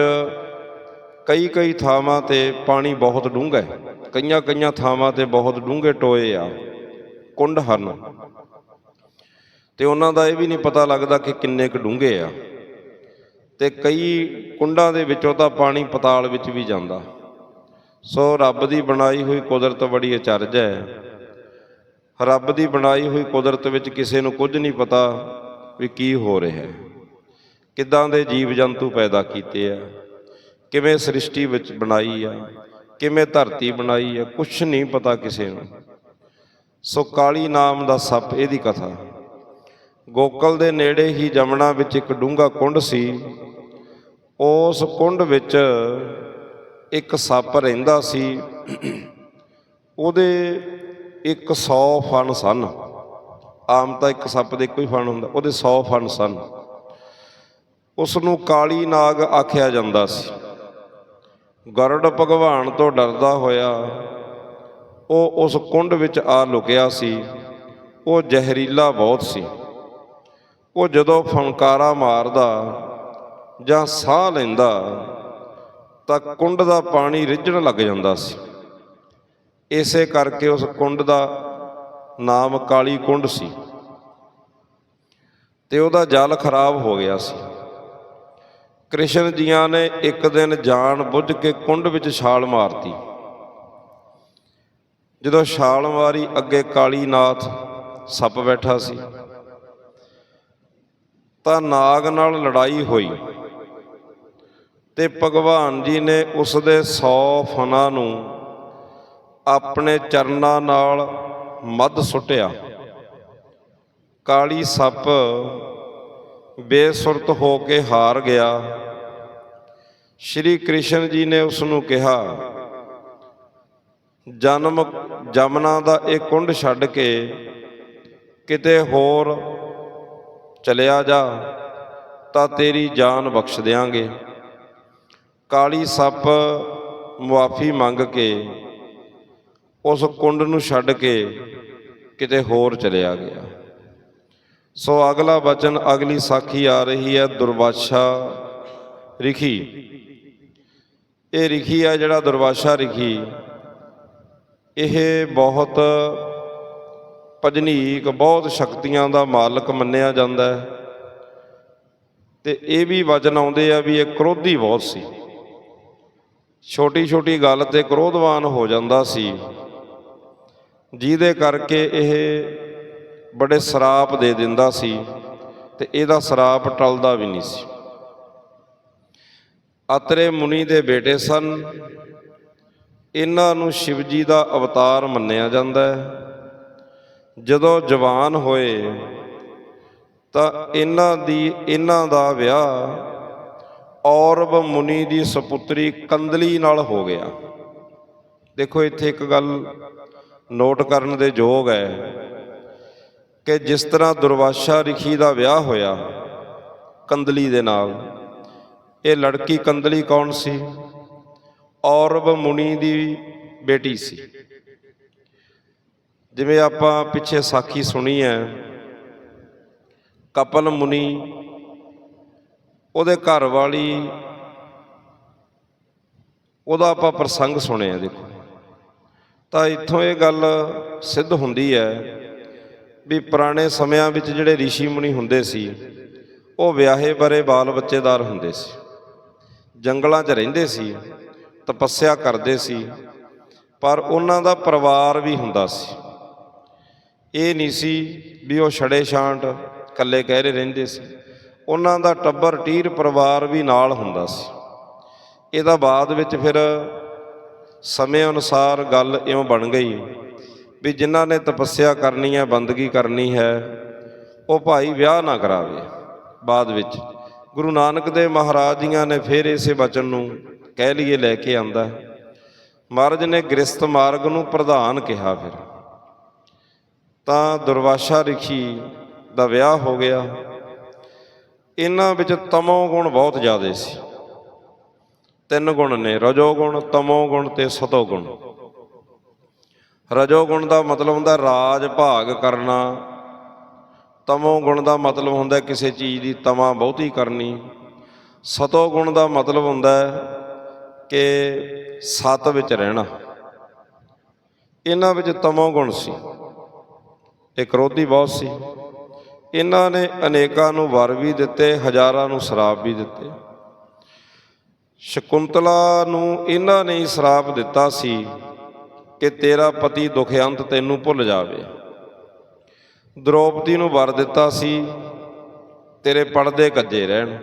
ਕਈ ਕਈ ਥਾਵਾਂ ਤੇ ਪਾਣੀ ਬਹੁਤ ਡੂੰਘਾ ਹੈ। ਕਈਆਂ ਕਈਆਂ ਥਾਵਾਂ ਤੇ ਬਹੁਤ ਡੂੰਘੇ ਟੋਏ ਆ, ਕੁੰਡ ਹਨ। ਤੇ ਉਹਨਾਂ ਦਾ ਇਹ ਵੀ ਨਹੀਂ ਪਤਾ ਲੱਗਦਾ ਕਿ ਕਿੰਨੇ ਕੁ ਡੂੰਘੇ ਆ। ਤੇ ਕਈ ਕੁੰਡਾਂ ਦੇ ਵਿੱਚੋਂ ਤਾਂ ਪਾਣੀ ਪਤਾਲ ਵਿੱਚ ਵੀ ਜਾਂਦਾ। ਸੋ ਰੱਬ ਦੀ ਬਣਾਈ ਹੋਈ ਕੁਦਰਤ ਬੜੀ ਅਚਰਜ ਹੈ। ਰੱਬ ਦੀ ਬਣਾਈ ਹੋਈ ਕੁਦਰਤ ਵਿੱਚ ਕਿਸੇ ਨੂੰ ਕੁਝ ਨਹੀਂ ਪਤਾ ਵੀ ਕੀ ਹੋ ਰਿਹਾ ਹੈ। ਕਿੱਦਾਂ ਦੇ ਜੀਵ ਜੰਤੂ ਪੈਦਾ ਕੀਤੇ ਆ। ਕਿਵੇਂ ਸ੍ਰਿਸ਼ਟੀ ਵਿੱਚ ਬਣਾਈ ਆ, ਕਿਵੇਂ ਧਰਤੀ ਬਣਾਈ ਆ, ਕੁਛ ਨਹੀਂ ਪਤਾ ਕਿਸੇ ਨੂੰ। ਸੋ ਕਾਲੀ ਨਾਮ ਦਾ ਸੱਪ, ਇਹਦੀ ਕਥਾ। ਗੋਕਲ ਦੇ ਨੇੜੇ ਹੀ ਜਮਣਾ ਵਿੱਚ ਇੱਕ ਡੂੰਘਾ ਕੁੰਡ ਸੀ। ਉਸ ਕੁੰਡ ਵਿੱਚ ਇੱਕ ਸੱਪ ਰਹਿੰਦਾ ਸੀ। ਉਹਦੇ ਇੱਕ 100 ਫਣ ਸਨ। ਆਮ ਤਾਂ ਇੱਕ ਸੱਪ ਦੇ ਇੱਕੋ ਹੀ ਫਣ ਹੁੰਦਾ, ਉਹਦੇ 100 ਫਣ ਸਨ। ਉਸ ਨੂੰ ਕਾਲੀ ਨਾਗ ਆਖਿਆ ਜਾਂਦਾ ਸੀ। ਗਰੜ ਭਗਵਾਨ ਤੋਂ ਡਰਦਾ ਹੋਇਆ, ਉਹ ਉਸ ਕੁੰਡ ਵਿੱਚ ਆ ਲੁਕਿਆ ਸੀ। ਉਹ ਜ਼ਹਿਰੀਲਾ ਬਹੁਤ ਸੀ। ਉਹ ਜਦੋਂ ਫੰਕਾਰਾ ਮਾਰਦਾ ਜਾਂ ਸਾਹ ਲੈਂਦਾ, ਤਾਂ ਕੁੰਡ ਦਾ ਪਾਣੀ ਰਿੱਝਣ ਲੱਗ ਜਾਂਦਾ ਸੀ। ਇਸੇ ਕਰਕੇ ਉਸ ਕੁੰਡ ਦਾ ਨਾਮ ਕਾਲੀ ਕੁੰਡ ਸੀ ਤੇ ਉਹਦਾ ਜਲ ਖਰਾਬ ਹੋ ਗਿਆ ਸੀ। ਕ੍ਰਿਸ਼ਨ ਜੀਆਂ ਨੇ ਇੱਕ ਦਿਨ ਜਾਣ ਬੁੱਝ ਕੇ ਕੁੰਡ ਵਿੱਚ ਛਾਲ ਮਾਰਤੀ। ਜਦੋਂ ਛਾਲ ਮਾਰੀ, ਅੱਗੇ ਕਾਲੀ ਨਾਥ ਸੱਪ ਬੈਠਾ ਸੀ। ਤਾਂ ਨਾਗ ਨਾਲ ਲੜਾਈ ਹੋਈ ਤੇ ਭਗਵਾਨ ਜੀ ਨੇ ਉਸ ਦੇ 100 ਫਨਾਂ ਨੂੰ ਆਪਣੇ ਚਰਨਾਂ ਨਾਲ ਮੱਧ ਸੁੱਟਿਆ। ਕਾਲੀ ਸੱਪ ਬੇਸੁਰਤ ਹੋ ਕੇ ਹਾਰ ਗਿਆ। ਸ਼੍ਰੀ ਕ੍ਰਿਸ਼ਨ ਜੀ ਨੇ ਉਸ ਨੂੰ ਕਿਹਾ, ਜਨਮ ਜਮਨਾ ਦਾ ਇਹ ਕੁੰਡ ਛੱਡ ਕੇ ਕਿਤੇ ਹੋਰ ਚਲਿਆ ਜਾ, ਤਾਂ ਤੇਰੀ ਜਾਨ ਬਖਸ਼ ਦਿਆਂਗੇ। ਕਾਲੀ ਸੱਪ ਮੁਆਫੀ ਮੰਗ ਕੇ ਉਸ ਕੁੰਡ ਨੂੰ ਛੱਡ ਕੇ ਕਿਤੇ ਹੋਰ ਚਲਿਆ ਗਿਆ। ਸੋ ਅਗਲਾ ਵਚਨ ਅਗਲੀ ਸਾਖੀ ਆ ਰਹੀ ਹੈ ਦੁਰਵਾਸ਼ਾ ਰਿਖੀ। ਇਹ ਰਿਖੀ ਆ ਜਿਹੜਾ ਦੁਰਵਾਸ਼ਾ ਰਿਖੀ। ਇਹ ਬਹੁਤ ਭਜਨੀਕ, ਬਹੁਤ ਸ਼ਕਤੀਆਂ ਦਾ ਮਾਲਕ ਮੰਨਿਆ ਜਾਂਦਾ ਹੈ। ਤੇ ਇਹ ਵੀ ਵਚਨ ਆਉਂਦੇ ਆ ਵੀ ਇਹ ਕ੍ਰੋਧੀ ਬਹੁਤ ਸੀ। ਛੋਟੀ ਛੋਟੀ ਗੱਲ ਤੇ ਕ੍ਰੋਧਵਾਨ ਹੋ ਜਾਂਦਾ ਸੀ। ਜਿਹਦੇ ਕਰਕੇ ਇਹ ਬੜੇ ਸਰਾਪ ਦੇ ਦਿੰਦਾ ਸੀ ਤੇ ਇਹਦਾ ਸਰਾਪ ਟਲਦਾ ਵੀ ਨਹੀਂ ਸੀ। ਅਤਰੇ ਮੁਨੀ ਦੇ ਬੇਟੇ ਸਨ। ਇਹਨਾਂ ਨੂੰ ਸ਼ਿਵਜੀ ਦਾ ਅਵਤਾਰ ਮੰਨਿਆ ਜਾਂਦਾ ਹੈ। ਜਦੋਂ ਜਵਾਨ ਹੋਏ ਤਾਂ ਇਹਨਾਂ ਦੀ, ਇਹਨਾਂ ਦਾ ਵਿਆਹ ਔਰਬ ਮੁਨੀ ਦੀ ਸੁਪੁੱਤਰੀ ਕੰਦਲੀ ਨਾਲ ਹੋ ਗਿਆ। ਦੇਖੋ ਇੱਥੇ ਇੱਕ ਗੱਲ ਨੋਟ ਕਰਨ ਦੇ ਯੋਗ ਹੈ। ਕਿ ਜਿਸ ਤਰ੍ਹਾਂ ਦੁਰਵਾਸ਼ਾ ਰਿਖੀ ਦਾ ਵਿਆਹ ਹੋਇਆ ਕੰਦਲੀ ਦੇ ਨਾਲ, ਇਹ ਲੜਕੀ ਕੰਦਲੀ ਕੌਣ ਸੀ? ਔਰਵ ਮੁਨੀ ਦੀ ਬੇਟੀ ਸੀ। ਜਿਵੇਂ ਆਪਾਂ ਪਿੱਛੇ ਸਾਖੀ ਸੁਣੀ ਹੈ, ਕਪਲ ਮੁਨੀ ਉਹਦੇ ਘਰ ਵਾਲੀ, ਉਹਦਾ ਆਪਾਂ ਪ੍ਰਸੰਗ ਸੁਣਿਆ ਦੇਖੋ। ਤਾਂ ਇੱਥੋਂ ਇਹ ਗੱਲ ਸਿੱਧ ਹੁੰਦੀ ਹੈ ਵੀ ਪੁਰਾਣੇ ਸਮਿਆਂ ਵਿੱਚ ਜਿਹੜੇ ઋષਿ ਮੁਨੀ ਹੁੰਦੇ ਸੀ, ਉਹ ਵਿਆਹੇ ਬਰੇ ਬਾਲ ਬੱਚੇਦਾਰ ਹੁੰਦੇ ਸੀ। ਜੰਗਲਾਂ 'ਚ ਰਹਿੰਦੇ ਸੀ, ਤਪੱਸਿਆ ਕਰਦੇ ਸੀ, ਪਰ ਉਹਨਾਂ ਦਾ ਪਰਿਵਾਰ ਵੀ ਹੁੰਦਾ ਸੀ। ਇਹ ਨਹੀਂ ਸੀ ਵੀ ਉਹ ਛੜੇ ਛਾਂਟ ਇਕੱਲੇ ਕਹਿਰੇ ਰਹਿੰਦੇ ਸੀ। ਉਹਨਾਂ ਦਾ ਟੱਬਰ ਟੀਰ ਪਰਿਵਾਰ ਵੀ ਨਾਲ ਹੁੰਦਾ ਸੀ। ਇਹਦਾ ਬਾਅਦ ਵਿੱਚ ਫਿਰ ਸਮੇਂ ਅਨੁਸਾਰ ਗੱਲ ਇਉਂ ਬਣ ਗਈ ਵੀ ਜਿਨ੍ਹਾਂ ਨੇ ਤਪੱਸਿਆ ਕਰਨੀ ਹੈ, ਬੰਦਗੀ ਕਰਨੀ ਹੈ, ਉਹ ਭਾਈ ਵਿਆਹ ਨਾ ਕਰਾਵੇ। ਬਾਅਦ ਵਿੱਚ ਗੁਰੂ ਨਾਨਕ ਦੇਵ ਮਹਾਰਾਜ ਜੀਆਂ ਨੇ ਫਿਰ ਇਸੇ ਬਚਨ ਨੂੰ ਕਹਿ ਲਈਏ, ਲੈ ਕੇ ਆਂਦਾ ਮਹਾਰਾਜ ਨੇ ਗ੍ਰਸਤ ਮਾਰਗ ਨੂੰ ਪ੍ਰਧਾਨ ਕਿਹਾ ਫਿਰ। ਤਾਂ ਦੁਰਵਾਸ਼ਾ ਰਿਖੀ ਦਾ ਵਿਆਹ ਹੋ ਗਿਆ। ਇਹਨਾਂ ਵਿੱਚ ਤਮੋ ਗੁਣ ਬਹੁਤ ਜ਼ਿਆਦੇ ਸੀ। ਤਿੰਨ ਗੁਣ ਨੇ, ਰਜੋ ਗੁਣ, ਤਮੋ ਗੁਣ ਤੇ ਸਤੋ ਗੁਣ। ਰਜੋ ਗੁਣ ਦਾ ਮਤਲਬ ਹੁੰਦਾ ਰਾਜ ਭਾਗ ਕਰਨਾ। ਤਮੋ ਗੁਣ ਦਾ ਮਤਲਬ ਹੁੰਦਾ ਕਿਸੇ ਚੀਜ਼ ਦੀ ਤਮਾ ਬਹੁਤੀ ਕਰਨੀ। ਸਤੋ ਗੁਣ ਦਾ ਮਤਲਬ ਹੁੰਦਾ ਕਿ ਸਤ ਵਿੱਚ ਰਹਿਣਾ। ਇਹਨਾਂ ਵਿੱਚ ਤਮੋ ਗੁਣ ਸੀ। ਇਹ ਕ੍ਰੋਧੀ ਬਹੁਤ ਸੀ। ਇਹਨਾਂ ਨੇ ਅਨੇਕਾਂ ਨੂੰ ਵਰ ਵੀ ਦਿੱਤੇ, ਹਜ਼ਾਰਾਂ ਨੂੰ ਸ਼ਰਾਪ ਵੀ ਦਿੱਤੇ। ਸ਼ਕੁੰਤਲਾ ਨੂੰ ਇਹਨਾਂ ਨੇ ਹੀ ਸ਼ਰਾਪ ਦਿੱਤਾ ਸੀ। ਕਿ ਤੇਰਾ ਪਤੀ ਦੁਖਯੰਤ ਤੈਨੂੰ ਭੁੱਲ ਜਾਵੇ। ਦ੍ਰੋਪਦੀ ਨੂੰ ਵਰ ਦਿੱਤਾ ਸੀ, ਤੇਰੇ ਪੜਦੇ ਕੱਜੇ ਰਹਿਣ।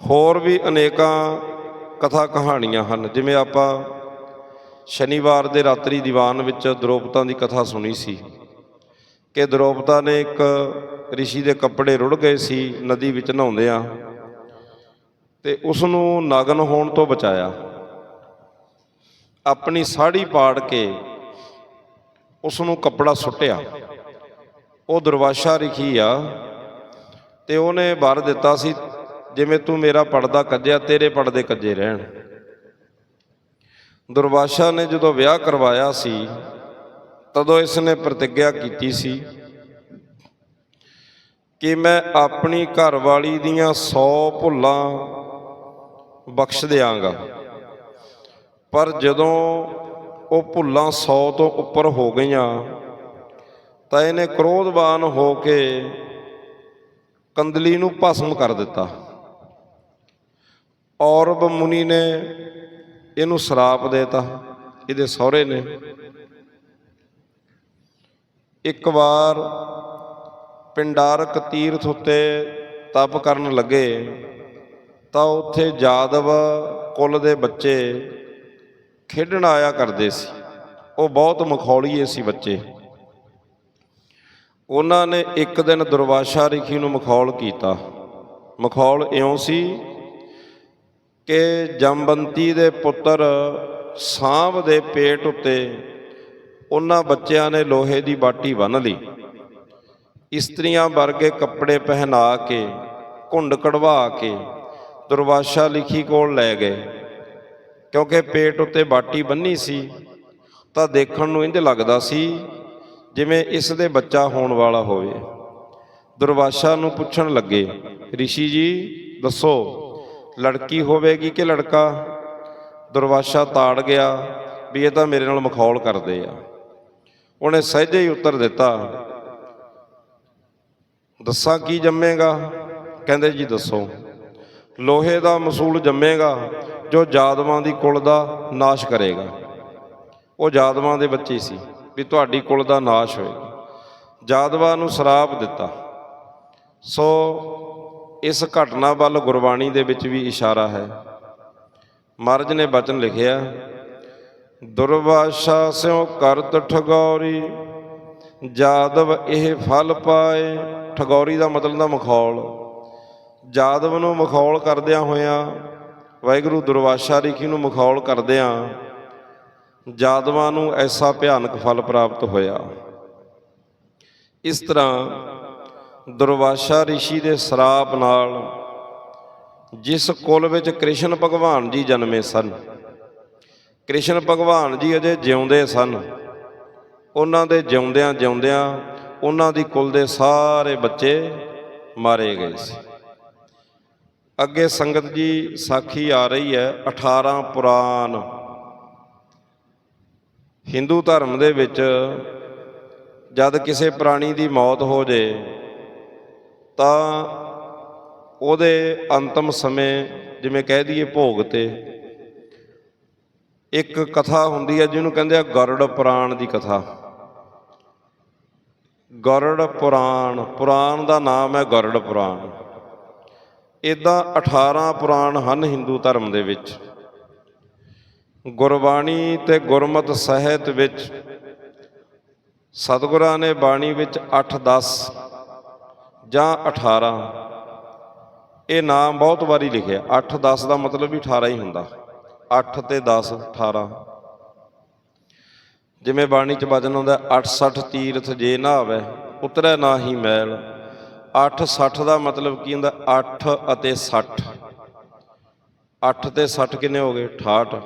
ਹੋਰ ਵੀ ਅਨੇਕਾਂ ਕਥਾ ਕਹਾਣੀਆਂ ਹਨ, ਜਿਵੇਂ ਆਪਾਂ ਸ਼ਨੀਵਾਰ ਦੇ ਰਾਤਰੀ ਦੀਵਾਨ ਵਿੱਚ ਦ੍ਰੋਪਤਾ ਦੀ ਕਥਾ ਸੁਣੀ ਸੀ ਕਿ ਦ੍ਰੋਪਤਾ ਨੇ ਇੱਕ ਰਿਸ਼ੀ ਦੇ ਕੱਪੜੇ ਰੁੜ ਗਏ ਸੀ, ਨਦੀ ਵਿੱਚ ਨਹਾਉਂਦਿਆਂ ਤੇ ਉਸ ਨੂੰ ਨਗਨ ਹੋਣ ਤੋਂ ਬਚਾਇਆ। ਆਪਣੀ ਸਾੜੀ ਪਾੜ ਕੇ ਉਸ ਨੂੰ ਕੱਪੜਾ ਸੁੱਟਿਆ। ਉਹ ਦੁਰਵਾਸ਼ਾ ਰਿਖੀ ਆ ਤੇ ਉਹਨੇ ਵਰ ਦਿੱਤਾ ਸੀ, ਜਿਵੇਂ ਤੂੰ ਮੇਰਾ ਪੜਦਾ ਕੱਜਿਆ, ਤੇਰੇ ਪੜਦੇ ਕੱਜੇ ਰਹਿਣ। ਦੁਰਵਾਸ਼ਾ ਨੇ ਜਦੋਂ ਵਿਆਹ ਕਰਵਾਇਆ ਸੀ, ਤਦੋਂ ਇਸ ਨੇ ਪ੍ਰਤੀਗਿਆ ਕੀਤੀ ਸੀ ਕਿ ਮੈਂ ਆਪਣੀ ਘਰਵਾਲੀ ਦੀਆਂ 100 ਭੁੱਲਾਂ ਬਖਸ਼ ਦਿਆਂਗਾ। ਪਰ ਜਦੋਂ ਉਹ ਭੁੱਲਾਂ 100 ਤੋਂ ਉੱਪਰ ਹੋ ਗਈਆਂ, ਤਾਂ ਇਹਨੇ ਕ੍ਰੋਧਵਾਨ ਹੋ ਕੇ ਕੰਦਲੀ ਨੂੰ ਭਸਮ ਕਰ ਦਿੱਤਾ। ਔਰਬ ਮੁਨੀ ਨੇ ਇਹਨੂੰ ਸ਼ਰਾਪ ਦੇਤਾ, ਇਹਦੇ ਸਹੁਰੇ ਨੇ। ਇੱਕ ਵਾਰ ਪਿੰਡਾਰਕ ਤੀਰਥ ਉੱਤੇ ਤਪ ਕਰਨ ਲੱਗੇ, ਤਾਂ ਉੱਥੇ ਜਾਦਵ ਕੁੱਲ ਦੇ ਬੱਚੇ ਖੇਡਣ ਆਇਆ ਕਰਦੇ ਸੀ। ਉਹ ਬਹੁਤ ਮਖੌਲੀਏ ਸੀ ਬੱਚੇ। ਉਹਨਾਂ ਨੇ ਇੱਕ ਦਿਨ ਦੁਰਵਾਸ਼ਾ ਰਿਖੀ ਨੂੰ ਮਖੌਲ ਕੀਤਾ। ਮਖੌਲ ਇਉਂ ਸੀ ਕਿ ਜੰਬੰਤੀ ਦੇ ਪੁੱਤਰ ਸਾਂਭ ਦੇ ਪੇਟ ਉੱਤੇ ਉਹਨਾਂ ਬੱਚਿਆਂ ਨੇ ਲੋਹੇ ਦੀ ਬਾਟੀ ਬੰਨ੍ਹ ਲਈ। ਇਸਤਰੀਆਂ ਵਰਗੇ ਕੱਪੜੇ ਪਹਿਨਾ ਕੇ, ਘੁੰਡ ਕਢਵਾ ਕੇ ਦੁਰਵਾਸ਼ਾ ਲਿਖੀ ਕੋਲ ਲੈ ਗਏ। ਕਿਉਂਕਿ ਪੇਟ ਉੱਤੇ ਬਾਟੀ ਬੰਨੀ ਸੀ, ਤਾਂ ਦੇਖਣ ਨੂੰ ਇੰਜ ਲੱਗਦਾ ਸੀ ਜਿਵੇਂ ਇਸ ਦੇ ਬੱਚਾ ਹੋਣ ਵਾਲਾ ਹੋਵੇ। ਦੁਰਵਾਸ਼ਾ ਨੂੰ ਪੁੱਛਣ ਲੱਗੇ ઋષਿ ਜੀ, ਦੱਸੋ, ਲੜਕੀ ਹੋਵੇਗੀ ਕਿ ਲੜਕਾ? ਦੁਰਵਾਸ਼ਾ ਤਾੜ ਗਿਆ, ਵੀ ਇਹ ਤਾਂ ਮੇਰੇ ਨਾਲ ਮਖੌਲ ਕਰਦੇ ਆ। ਉਹਨੇ ਸਹਿਜੇ ਹੀ ਉੱਤਰ ਦਿੱਤਾ, ਦੱਸਾਂ ਕੀ ਜੰਮੇਗਾ? ਕਹਿੰਦੇ, ਜੀ, ਦੱਸੋ। ਲੋਹੇ ਦਾ ਮਸੂਲ ਜੰਮੇਗਾ ਜੋ ਜਾਦਵਾਂ ਦੀ ਕੁਲ ਦਾ ਨਾਸ਼ ਕਰੇਗਾ। ਉਹ ਜਾਦਵਾਂ ਦੇ ਬੱਚੇ ਸੀ ਵੀ ਤੁਹਾਡੀ ਕੁਲ ਦਾ ਨਾਸ਼ ਹੋਏਗਾ। ਜਾਦਵਾਂ ਨੂੰ ਸ਼ਰਾਪ ਦਿੱਤਾ। ਸੋ ਇਸ ਘਟਨਾ ਵੱਲ ਗੁਰਬਾਣੀ ਦੇ ਵਿੱਚ ਵੀ ਇਸ਼ਾਰਾ ਹੈ। ਮਹਾਰਾਜ ਨੇ ਬਚਨ ਲਿਖਿਆ, ਦੁਰਵਾਸ਼ਾ ਸਿਉ ਕਰਤ ਠਗੌਰੀ, ਜਾਦਵ ਇਹ ਫਲ ਪਾਏ। ਠਗੌਰੀ ਦਾ ਮਤਲਬ ਦਾ ਮਖੌਲ। ਜਾਦਵ ਨੂੰ ਮਖੌਲ ਕਰਦਿਆਂ ਹੋਇਆਂ ਵਾਹਿਗੁਰੂ ਦੁਰਵਾਸ਼ਾ ਰਿਖੀ ਨੂੰ ਮਖੌਲ ਕਰਦਿਆਂ ਜਾਦਵਾਂ ਨੂੰ ਐਸਾ ਭਿਆਨਕ ਫਲ ਪ੍ਰਾਪਤ ਹੋਇਆ। ਇਸ ਤਰ੍ਹਾਂ ਦੁਰਵਾਸ਼ਾ ਰਿਸ਼ੀ ਦੇ ਸਰਾਪ ਨਾਲ ਜਿਸ ਕੁਲ ਵਿੱਚ ਕ੍ਰਿਸ਼ਨ ਭਗਵਾਨ ਜੀ ਜਨਮੇ ਸਨ, ਕ੍ਰਿਸ਼ਨ ਭਗਵਾਨ ਜੀ ਅਜੇ ਜਿਉਂਦੇ ਸਨ, ਉਹਨਾਂ ਦੇ ਜਿਉਂਦਿਆਂ ਜਿਉਂਦਿਆਂ ਉਹਨਾਂ ਦੀ ਕੁਲ ਦੇ ਸਾਰੇ ਬੱਚੇ ਮਾਰੇ ਗਏ ਸੀ। ਅੱਗੇ ਸੰਗਤ ਜੀ ਸਾਖੀ ਆ ਰਹੀ ਹੈ 18 ਪੁਰਾਣ। ਹਿੰਦੂ ਧਰਮ ਦੇ ਵਿੱਚ ਜਦ ਕਿਸੇ ਪ੍ਰਾਣੀ ਦੀ ਮੌਤ ਹੋ ਜੇ, ਤਾਂ ਉਹਦੇ ਅੰਤਮ ਸਮੇਂ ਜਿਵੇਂ ਕਹਿ ਦਈਏ ਭੋਗ ਤੇ ਇੱਕ ਕਥਾ ਹੁੰਦੀ ਹੈ ਜਿਹਨੂੰ ਕਹਿੰਦੇ ਆ ਗਰੜ ਪੁਰਾਣ ਦੀ ਕਥਾ। ਗਰੜ ਪੁਰਾਣ ਪੁਰਾਣ ਦਾ ਨਾਮ ਹੈ ਗਰੜ ਪੁਰਾਣ। ਇਦਾਂ 18 ਪੁਰਾਣ ਹਨ ਹਿੰਦੂ ਧਰਮ ਦੇ ਵਿੱਚ। ਗੁਰਬਾਣੀ ਤੇ ਗੁਰਮਤ ਸਾਹਿਤ ਵਿੱਚ ਸਤਿਗੁਰਾਂ ਨੇ ਬਾਣੀ ਵਿੱਚ 8 10 ਜਾਂ 18 ਇਹ ਨਾਮ ਬਹੁਤ ਵਾਰੀ ਲਿਖਿਆ। 8 10 ਦਾ ਮਤਲਬ ਵੀ 18 ਹੀ ਹੁੰਦਾ। 8 ਤੇ 10 18 ਜਿਵੇਂ ਬਾਣੀ ਚ ਵਚਨ ਆਉਂਦਾ 68 ਤੀਰਥ ਜੇ ਨਾ ਆਵੇ ਉਤਰੈ ਨਾ ਹੀ ਮੈਲ। 8 60 ਦਾ ਮਤਲਬ ਕੀ ਹੁੰਦਾ? 8 ਅਤੇ 60 8 ਤੇ 60 ਕਿੰਨੇ ਹੋ ਗਏ? 68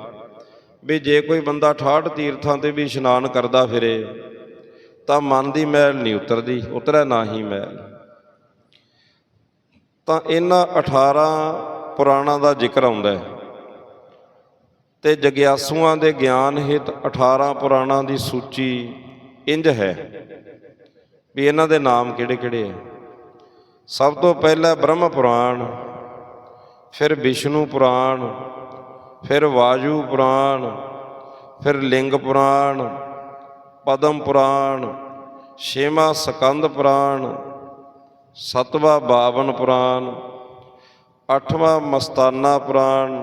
ਵੀ ਜੇ ਕੋਈ ਬੰਦਾ 68 ਤੀਰਥਾਂ ਤੇ ਵੀ ਇਸ਼ਨਾਨ ਕਰਦਾ ਫਿਰੇ, ਤਾਂ ਮਨ ਦੀ ਮੈਲ ਨਹੀਂ ਉਤਰਦੀ, ਉਤਰੈ ਨਾ ਹੀ ਮੈਲ। ਤਾਂ ਇਹਨਾਂ 18 ਪੁਰਾਣਾਂ ਦਾ ਜ਼ਿਕਰ ਆਉਂਦਾ ਹੈ। ਤੇ ਜਗਿਆਸੂਆਂ ਦੇ ਗਿਆਨ ਹਿਤ 18 ਪੁਰਾਣਾਂ ਦੀ ਸੂਚੀ ਇੰਜ ਹੈ ਵੀ ਇਹਨਾਂ ਦੇ ਨਾਮ ਕਿਹੜੇ-ਕਿਹੜੇ ਹੈ? ਸਭ ਤੋਂ ਪਹਿਲਾਂ ਬ੍ਰਹਮ ਪੁਰਾਣ, ਫਿਰ ਵਿਸ਼ਨੂੰ ਪੁਰਾਣ, ਫਿਰ ਵਾਯੂ ਪੁਰਾਣ, ਫਿਰ ਲਿੰਗ ਪੁਰਾਣ, ਪਦਮ ਪੁਰਾਣ, ਛੇਵਾਂ ਸਕੰਦ ਪੁਰਾਣ, ਸਤਵਾਂ ਬਾਵਨ ਪੁਰਾਣ, ਅੱਠਵਾਂ ਮਸਤਾਨਾ ਪੁਰਾਣ,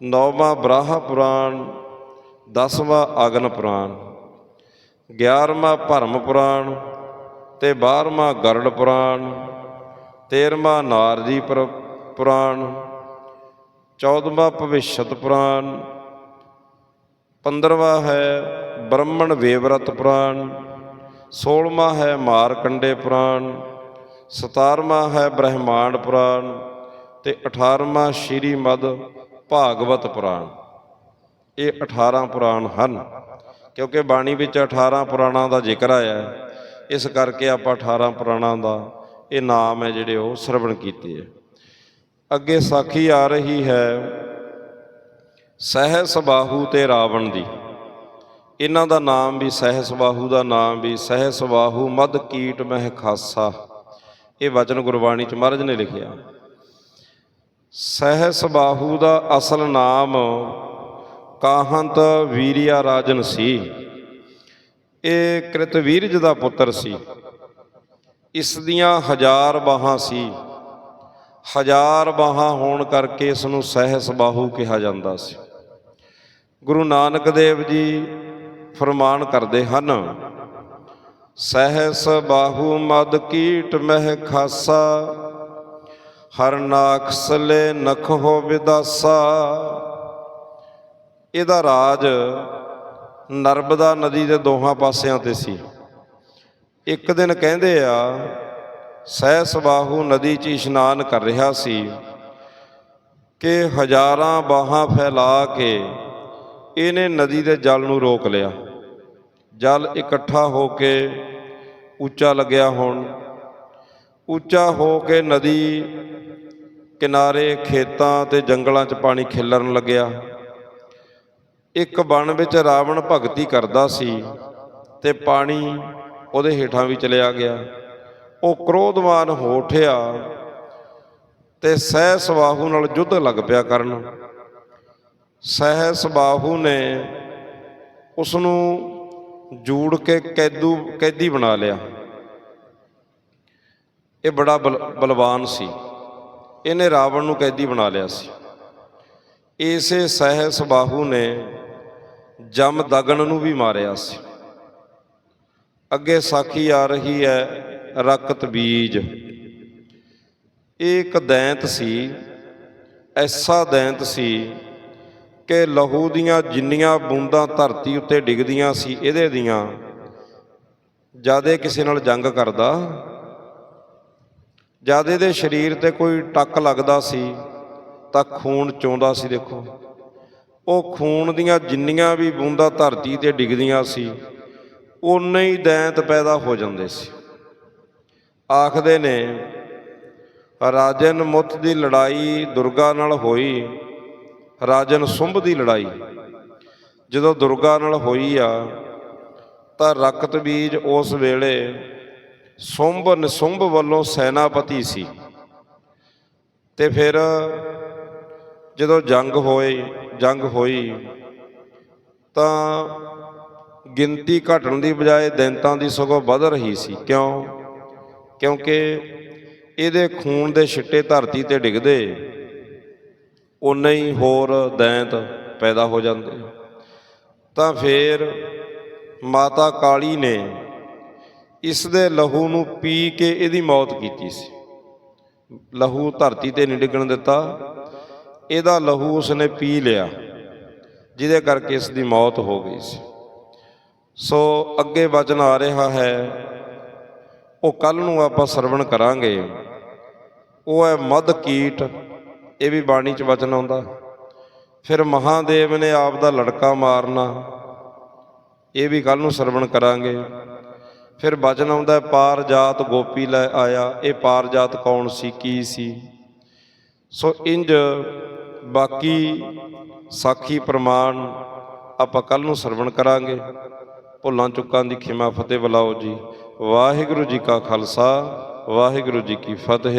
ਨੌਵਾਂ ਬਰਾਹ ਪੁਰਾਣ, ਦਸਵਾਂ ਅਗਨ ਪੁਰਾਣ, ਗਿਆਰਵਾਂ ਭਰਮ ਪੁਰਾਣ ਤੇ 12ਵਾਂ ਗਰੜ ਪੁਰਾਣ 13ਵਾਂ ਨਾਰਜੀ ਪੁਰ- ਪੁਰਾਣ 14ਵਾਂ ਭਵਿਸ਼ਤ ਪੁਰਾਣ 15ਵਾਂ ਹੈ ਬ੍ਰਹਮਣ ਵੇਵਰਤ ਪੁਰਾਣ 16ਵਾਂ ਹੈ ਮਾਰਕੰਡੇ ਪੁਰਾਣ 17ਵਾਂ ਹੈ ਬ੍ਰਹਮਾਂਡ ਪੁਰਾਣ ਤੇ 18ਵਾਂ ਸ਼੍ਰੀ ਮਦ ਭਾਗਵਤ ਪੁਰਾਣ। ਇਹ 18 ਪੁਰਾਣ ਹਨ, ਕਿਉਂਕਿ ਬਾਣੀ ਵਿੱਚ 18 ਪੁਰਾਣਾਂ ਦਾ ਜ਼ਿਕਰ ਆਇਆ ਹੈ। ਇਸ ਕਰਕੇ ਆਪਾਂ 18 ਪੁਰਾਣਾਂ ਦਾ ਇਹ ਨਾਮ ਹੈ ਜਿਹੜੇ ਉਹ ਸਰਵਣ ਕੀਤੇ ਹੈ ਅੱਗੇ ਸਾਖੀ ਆ ਰਹੀ ਹੈ ਸਹਿਸ ਬਾਹੂ ਤੇ ਰਾਵਣ ਦੀ। ਇਹਨਾਂ ਦਾ ਨਾਮ ਵੀ ਸਹਿਸ ਬਾਹੂ ਦਾ ਨਾਮ ਵੀ ਸਹਿਸ ਬਾਹੂ ਮਦ ਕੀਟ ਮਹਿ ਖਾਸਾ। ਇਹ ਵਚਨ ਗੁਰਬਾਣੀ ਚ ਮਹਾਰਾਜ ਨੇ ਲਿਖਿਆ। ਸਹਿਸ ਬਾਹੂ ਦਾ ਅਸਲ ਨਾਮ ਕਾਹੰਤ ਵੀਰਿਆ ਰਾਜਨ ਸੀ। ਇਹ ਕ੍ਰਿਤਵੀਰਜ ਦਾ ਪੁੱਤਰ ਸੀ। ਇਸ ਦੀਆਂ ਹਜ਼ਾਰ ਬਾਹਾਂ ਸੀ। ਹਜ਼ਾਰ ਬਾਹਾਂ ਹੋਣ ਕਰਕੇ ਇਸ ਨੂੰ ਸਹਿਸ ਬਾਹੂ ਕਿਹਾ ਜਾਂਦਾ ਸੀ। ਗੁਰੂ ਨਾਨਕ ਦੇਵ ਜੀ ਫਰਮਾਨ ਕਰਦੇ ਹਨ, ਸਹਿਸ ਬਾਹੂ ਮਦ ਕੀਟ ਮਹਿ ਖਾਸਾ, ਹਰ ਨਾਖਸਲੇ ਨਖ ਹੋ ਵਿਦਾਸਾ। ਇਹਦਾ ਰਾਜ ਨਰਮਦਾ ਨਦੀ ਦੇ ਦੋਹਾਂ ਪਾਸਿਆਂ ਤੇ ਸੀ। ਇੱਕ ਦਿਨ ਕਹਿੰਦੇ ਆ ਸਹਿਸ ਬਾਹੂ ਨਦੀ 'ਚ ਇਸ਼ਨਾਨ ਕਰ ਰਿਹਾ ਸੀ ਕਿ ਹਜ਼ਾਰਾਂ ਬਾਹਾਂ ਫੈਲਾ ਕੇ ਇਹਨੇ ਨਦੀ ਦੇ ਜਲ ਨੂੰ ਰੋਕ ਲਿਆ। ਜਲ ਇਕੱਠਾ ਹੋ ਕੇ ਉੱਚਾ ਲੱਗਿਆ ਹੁਣ। ਉੱਚਾ ਹੋ ਕੇ ਨਦੀ ਕਿਨਾਰੇ ਖੇਤਾਂ ਤੇ ਜੰਗਲਾਂ 'ਚ ਪਾਣੀ ਖਿਲਰਨ ਲੱਗਿਆ। ਇੱਕ ਬਣ ਵਿੱਚ ਰਾਵਣ ਭਗਤੀ ਕਰਦਾ ਸੀ ਤੇ ਪਾਣੀ ਉਹਦੇ ਹੇਠਾਂ ਵੀ ਚਲਿਆ ਗਿਆ। ਉਹ ਕ੍ਰੋਧਵਾਨ ਹੋ ਉੱਠਿਆ ਤੇ ਸਹਿ ਸਵਾਹੂ ਨਾਲ ਯੁੱਧ ਲੱਗ ਪਿਆ ਕਰਨ। ਸਹਿ ਸਵਾਹੂ ਨੇ ਉਸ ਨੂੰ ਜੂੜ ਕੇ ਕੈਦੂ ਕੈਦੀ ਬਣਾ ਲਿਆ। ਇਹ ਬੜਾ ਬਲ- ਬਲਵਾਨ ਸੀ। ਇਹਨੇ ਰਾਵਣ ਨੂੰ ਕੈਦੀ ਬਣਾ ਲਿਆ ਸੀ। ਇਸੇ ਸਹਿ ਸਬਾਹੂ ਨੇ ਜਮ ਦਗਣ ਨੂੰ ਵੀ ਮਾਰਿਆ ਸੀ। ਅੱਗੇ ਸਾਖੀ ਆ ਰਹੀ ਹੈ ਰਕਤ ਬੀਜ। ਇਹ ਇੱਕ ਦੈਂਤ ਸੀ, ਐਸਾ ਦੈਂਤ ਸੀ ਕਿ ਲਹੂ ਦੀਆਂ ਜਿੰਨੀਆਂ ਬੂੰਦਾਂ ਧਰਤੀ ਉੱਤੇ ਡਿੱਗਦੀਆਂ ਸੀ, ਇਹਦੇ ਦੀਆਂ ਜਿਆਦੇ ਕਿਸੇ ਨਾਲ ਜੰਗ ਕਰਦਾ ਜਦ ਇਹਦੇ ਸਰੀਰ ਤੇ ਕੋਈ ਟੱਕ ਲੱਗਦਾ ਸੀ ਤਾਂ ਖੂਨ ਚੋਂਦਾ ਸੀ, ਦੇਖੋ। ਉਹ ਖੂਨ ਦੀਆਂ ਜਿੰਨੀਆਂ ਵੀ ਬੂੰਦਾਂ ਧਰਤੀ ਤੇ ਡਿੱਗਦੀਆਂ ਸੀ ਉਨੇ ਹੀ ਦੈਂਤ ਪੈਦਾ ਹੋ ਜਾਂਦੇ ਸੀ। ਆਖਦੇ ਨੇ, ਰਾਜਨ ਮੁੱਤ ਦੀ ਲੜਾਈ ਦੁਰਗਾ ਨਾਲ ਹੋਈ, ਰਾਜਨ ਸੁੰਭ ਦੀ ਲੜਾਈ। ਜਦੋਂ ਦੁਰਗਾ ਨਾਲ ਹੋਈ ਆ, ਤਾਂ ਰਕਤ ਬੀਜ ਉਸ ਵੇਲੇ ਸੁੰਭ ਨਿਸੁੰਭ ਵੱਲੋਂ ਸੈਨਾਪਤੀ ਸੀ। ਤੇ ਫਿਰ ਜਦੋਂ ਜੰਗ ਹੋਏ ਜੰਗ ਹੋਈ, ਤਾਂ ਗਿਣਤੀ ਘਟਣ ਦੀ ਬਜਾਏ ਦੈਂਤਾਂ ਦੀ ਸਗੋਂ ਵੱਧ ਰਹੀ ਸੀ। ਕਿਉਂ? ਕਿਉਂਕਿ ਇਹਦੇ ਖੂਨ ਦੇ ਛਿੱਟੇ ਧਰਤੀ ਤੇ ਡਿੱਗਦੇ ਉਨੇ ਹੀ ਹੋਰ ਦੈਂਤ ਪੈਦਾ ਹੋ ਜਾਂਦੇ। ਤਾਂ ਫਿਰ ਮਾਤਾ ਕਾਲੀ ਨੇ ਇਸ ਦੇ ਲਹੂ ਨੂੰ ਪੀ ਕੇ ਇਹਦੀ ਮੌਤ ਕੀਤੀ ਸੀ। ਲਹੂ ਧਰਤੀ ਤੇ ਨਹੀਂ ਡਿੱਗਣ ਦਿੱਤਾ ਇਹਦਾ ਲਹੂ ਉਸਨੇ ਪੀ ਲਿਆ, ਜਿਹਦੇ ਕਰਕੇ ਇਸ ਦੀ ਮੌਤ ਹੋ ਗਈ ਸੀ। ਸੋ ਅੱਗੇ ਵਚਨ ਆ ਰਿਹਾ ਹੈ, ਉਹ ਕੱਲ ਨੂੰ ਆਪਾਂ ਸਰਵਣ ਕਰਾਂਗੇ। ਉਹ ਹੈ ਮਦ ਕੀਟ, ਇਹ ਵੀ ਬਾਣੀ 'ਚ ਵਚਨ ਆਉਂਦਾ। ਫਿਰ ਮਹਾਦੇਵ ਨੇ ਆਪ ਦਾ ਲੜਕਾ ਮਾਰਨਾ, ਇਹ ਵੀ ਕੱਲ ਨੂੰ ਸਰਵਣ ਕਰਾਂਗੇ। ਫਿਰ ਵਚਨ ਆਉਂਦਾ ਪਾਰ ਜਾਤ ਗੋਪੀ ਲੈ ਆਇਆ, ਇਹ ਪਾਰ ਜਾਤ ਕੌਣ ਸੀ, ਕੀ ਸੀ? ਸੋ ਇੰਜ ਬਾਕੀ ਸਾਖੀ ਪ੍ਰਮਾਣ ਆਪਾਂ ਕੱਲ ਨੂੰ ਸਰਵਣ ਕਰਾਂਗੇ। ਭੁੱਲਾਂ ਚੁੱਕਾਂ ਦੀ ਖਿਮਾ ਫਤਿਹ ਬੁਲਾਓ ਜੀ। ਵਾਹਿਗੁਰੂ ਜੀ ਕਾ ਖਾਲਸਾ, ਵਾਹਿਗੁਰੂ ਜੀ ਕੀ ਫਤਿਹ।